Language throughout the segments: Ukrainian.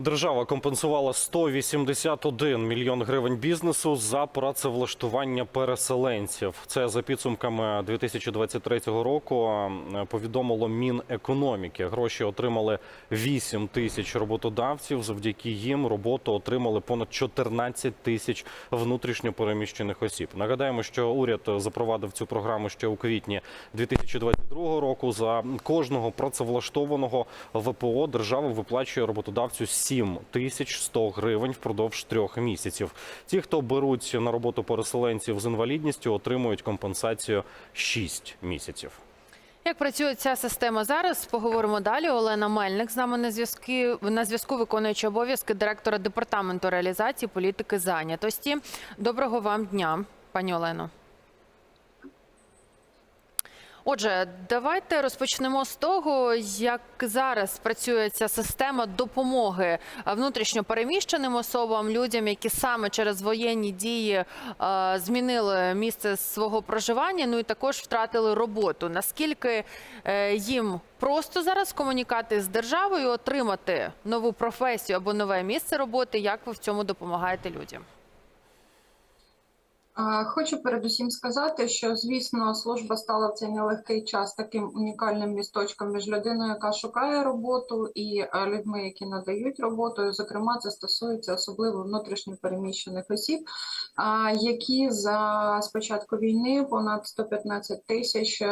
Держава компенсувала 181 мільйон гривень бізнесу за працевлаштування переселенців. Це за підсумками 2023 року повідомило Мінекономіки. Гроші отримали 8 тисяч роботодавців. Завдяки їм роботу отримали понад 14 тисяч внутрішньопереміщених осіб. Нагадаємо, що уряд запровадив цю програму ще у квітні 2022 року. За кожного працевлаштованого ВПО держава виплачує роботодавцю 7 тисяч 100 гривень впродовж трьох місяців. Ті, хто беруть на роботу переселенців з інвалідністю, отримують компенсацію 6 місяців. Як працює ця система зараз? Поговоримо далі. Олена Мельник з нами на зв'язку на зв'язку виконуючи обов'язки директора департаменту реалізації політики зайнятості. Доброго вам дня, пані Олено. Отже, давайте розпочнемо з того, як зараз працює ця система допомоги внутрішньо переміщеним особам, людям, які саме через воєнні дії е, змінили місце свого проживання, ну і також втратили роботу. Наскільки е, їм просто зараз комунікати з державою, отримати нову професію або нове місце роботи? Як ви в цьому допомагаєте людям? Хочу передусім сказати, що звісно служба стала в цей нелегкий час таким унікальним місточком між людиною, яка шукає роботу, і е, людьми, які надають роботу. Зокрема, це стосується особливо внутрішньо переміщених осіб, які за спочатку війни понад 115 тисяч е,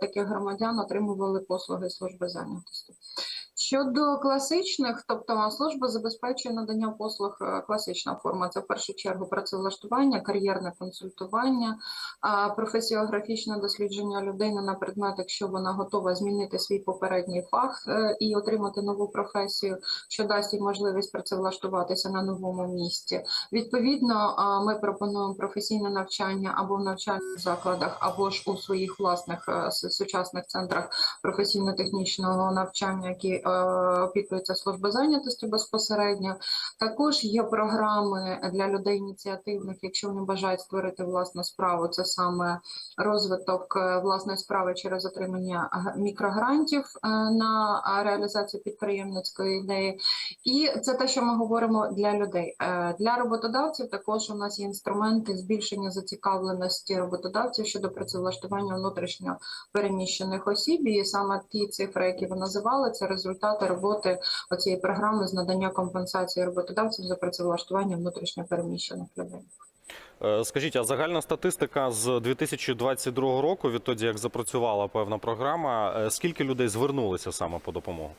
таких громадян отримували послуги служби зайнятості. Щодо класичних, тобто служба забезпечує надання послуг е, класична форма. Це в першу чергу працевлаштування, кар'єрне консультування, професіографічне дослідження людини на предмет, якщо вона готова змінити свій попередній фах е, і отримати нову професію, що дасть їй можливість працевлаштуватися на новому місці. Відповідно, ми пропонуємо професійне навчання або в навчальних закладах, або ж у своїх власних е, сучасних центрах професійно-технічного навчання, які опікується служба зайнятості безпосередньо. Також є програми для людей ініціативних, якщо вони бажають створити власну справу. Це саме розвиток е, власної справи через отримання мікрогрантів е, на реалізацію підприємницької ідеї. І це те, що ми говоримо для людей. Е, Для роботодавців також у нас є інструменти збільшення зацікавленості роботодавців щодо працевлаштування внутрішньо переміщених осіб. І саме ті цифри, які ви називали, це результати роботи оцієї програми з надання компенсації роботодавцям за працевлаштування внутрішньо переміщених людей. Е, Скажіть, а загальна статистика з 2022 року, відтоді як запрацювала певна програма, е, скільки людей звернулися саме по допомогу?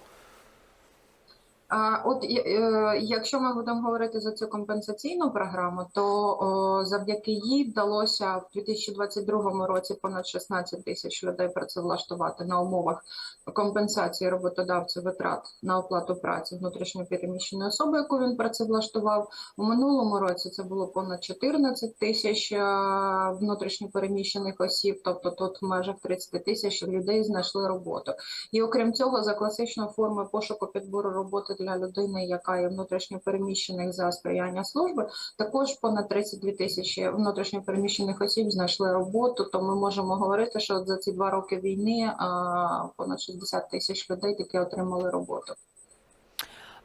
От е, якщо ми будемо говорити за цю компенсаційну програму, то завдяки їй вдалося в 2022 році понад 16 тисяч людей працевлаштувати на умовах компенсації роботодавцю витрат на оплату праці внутрішньо переміщеної особи, яку він працевлаштував. У минулому році це було понад 14 тисяч е, внутрішньо переміщених осіб, тобто тут в межах 30 тисяч людей знайшли роботу. І окрім цього, за класичною формою пошуку підбору роботи для людини, яка є внутрішньо переміщених за сприяння служби, також понад 32 тисячі внутрішньо переміщених осіб знайшли роботу. То ми можемо говорити, що за ці два роки війни понад 60 тисяч людей таки отримали роботу.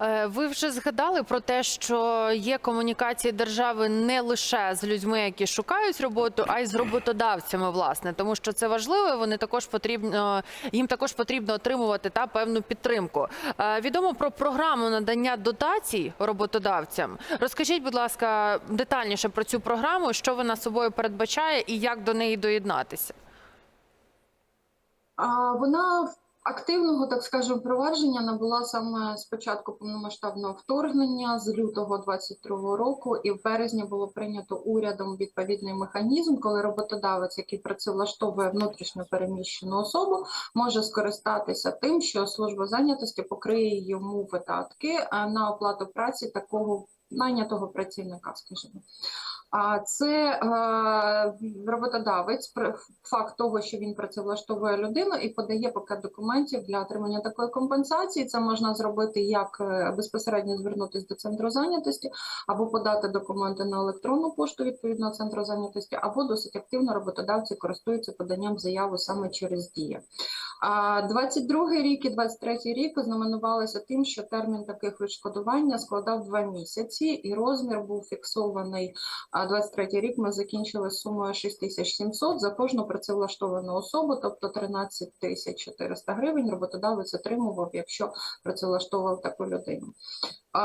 Е, Ви вже згадали про те, що є комунікації держави не лише з людьми, які шукають роботу, а й з роботодавцями, власне, тому що це важливо. Вони також потрібно їм також потрібно отримувати та певну підтримку. Е, Відомо про програму надання дотацій роботодавцям. Розкажіть, будь ласка, детальніше про цю програму, що вона собою передбачає і як до неї доєднатися. Вона активного, так скажемо, впровадження набула саме з початку повномасштабного вторгнення з лютого 22 року, і в березні було прийнято урядом відповідний механізм, коли роботодавець, який працевлаштовує внутрішньо переміщену особу, може скористатися тим, що служба зайнятості покриє йому видатки на оплату праці такого найнятого працівника, скажімо. Це е, роботодавець, факт того, що він працевлаштовує людину і подає пакет документів для отримання такої компенсації. Це можна зробити як е, безпосередньо звернутися до центру зайнятості, або подати документи на електронну пошту відповідно центру зайнятості, або досить активно роботодавці користуються поданням заяви саме через дія. А 22 рік і 23 рік знаменувалися тим, що термін таких відшкодування складав два місяці, і розмір був фіксований. А 23 рік ми закінчили сумою 6700 за кожну працевлаштовану особу, тобто 13 тисяч 400 гривень роботодавець отримував, якщо працевлаштовував таку людину.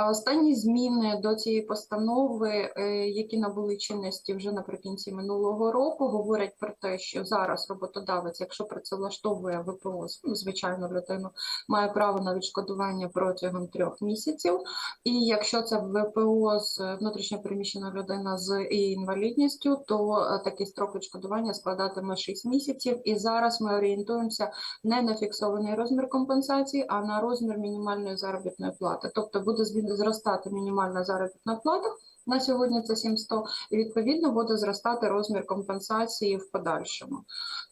Останні зміни до цієї постанови, е, які набули чинності вже наприкінці минулого року, говорять про те, що зараз роботодавець, якщо працевлаштовує ВПО, ну, звичайну людину, має право на відшкодування протягом трьох місяців. І якщо це ВПО з внутрішньо переміщена людина з інвалідністю, то е, такий строк відшкодування складатиме 6 місяців. І зараз ми орієнтуємося не на фіксований розмір компенсації, а на розмір мінімальної заробітної плати. Тобто буде зростати мінімальна заробітна плата. На сьогодні це 700, і відповідно буде зростати розмір компенсації в подальшому.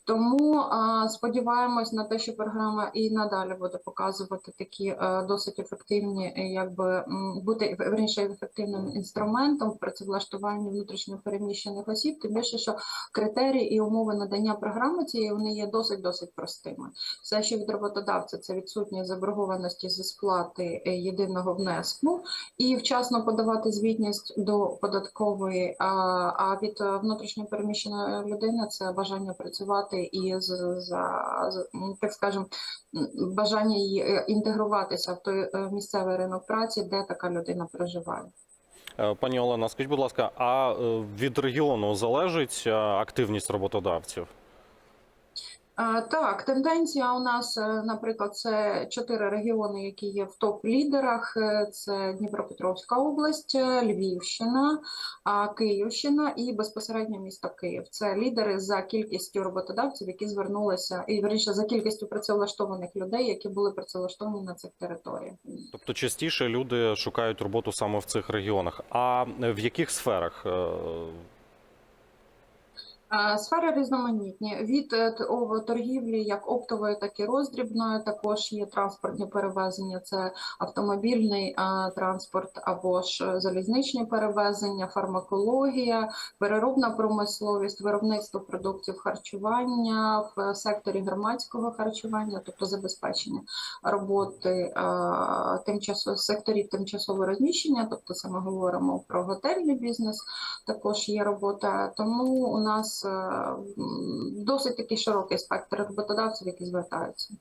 Тому сподіваємось на те, що програма і надалі буде показувати такі е, досить ефективні, е, якби бути верніше ефективним інструментом в працевлаштуванні внутрішньо переміщених осіб. Тим більше, що критерії і умови надання програми цієї вони є досить досить простими. Все, що від роботодавця, це відсутність заборгованості зі сплати е, єдиного внеску і вчасно подавати звітність до податкової. А, від внутрішньо переміщеної людини це бажання працювати і з, з- так скажем, бажання її е, інтегруватися в той е, місцевий ринок праці, де така людина проживає. Е, Пані Олена, скажіть, будь ласка, а від регіону залежить активність роботодавців? Так, тенденція у нас, е, наприклад, це чотири регіони, які є в топ-лідерах. Е, Це Дніпропетровська область, е, Львівщина, Київщина і безпосередньо місто Київ. Це лідери за кількістю роботодавців, які звернулися, і вірніше за кількістю працевлаштованих людей, які були працевлаштовані на цих територіях. Тобто частіше люди шукають роботу саме в цих регіонах. А в яких сферах? Е, Сфери різноманітні від е, торгівлі як оптової, так і роздрібної. Також є транспортні перевезення, це автомобільний транспорт або ж е, залізничні перевезення, фармакологія, переробна промисловість, виробництво продуктів харчування в секторі громадського харчування, тобто забезпечення роботи тимчасово секторів тимчасового розміщення, тобто це ми говоримо про готельний бізнес також є робота. Тому у нас е, досить такий широкий спектр роботодавців, які звертаються.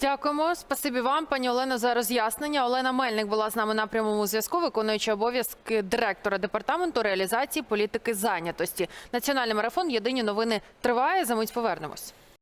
Дякуємо. Спасибі вам, пані Олено, за роз'яснення. Олена Мельник була з нами на прямому зв'язку, виконуючи обов'язки директора департаменту реалізації політики зайнятості. Національний марафон Єдині новини триває. За мить повернемось.